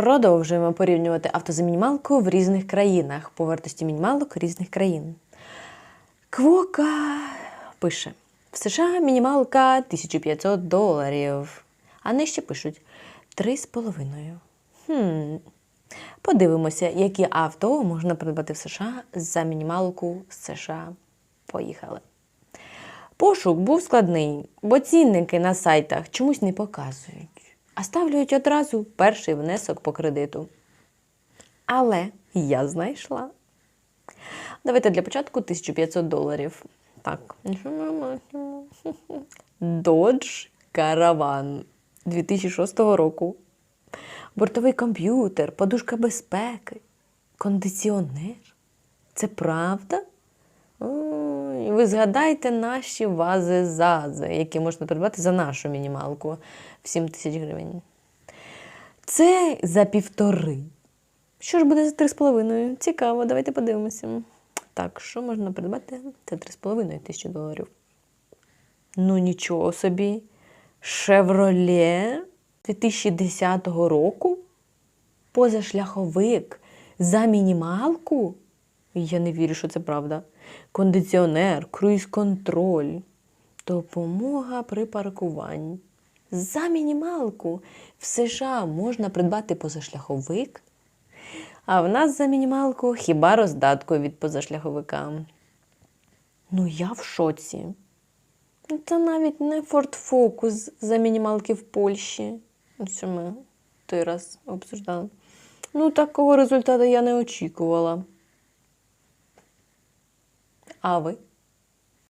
Продовжуємо порівнювати авто за мінімалку в різних країнах по вартості мінімалок різних країн. Квока пише: в США мінімалка 1500 доларів, а нижче пишуть 3,5. Хм. Подивимося, які авто можна придбати в США за мінімалку з США. Поїхали. Пошук був складний, бо цінники на сайтах чомусь не показують, а ставлять одразу перший внесок по кредиту. Але я знайшла. Давайте для початку 1500 доларів. Так. Dodge Caravan 2006 року. Бортовий комп'ютер, подушка безпеки, кондиціонер. Це правда? Ой, ви згадайте наші вази зази, які можна придбати за нашу мінімалку в 7 тисяч гривень. Це за півтори. Що ж буде за 3,5? Цікаво, давайте подивимося. Так, що можна придбати за 3,5 тисячі доларів? Ну, нічого собі. Шевроле 2010 року? Позашляховик за мінімалку? Я не вірю, що це правда. Кондиціонер, круїз-контроль, допомога при паркуванні. За мінімалку в США можна придбати позашляховик, а в нас за мінімалку хіба роздатку від позашляховика. Ну, я в шоці. Це навіть не Focus за мінімалки в Польщі. Що ми той раз обсуждали. Ну, такого результату я не очікувала. А ви?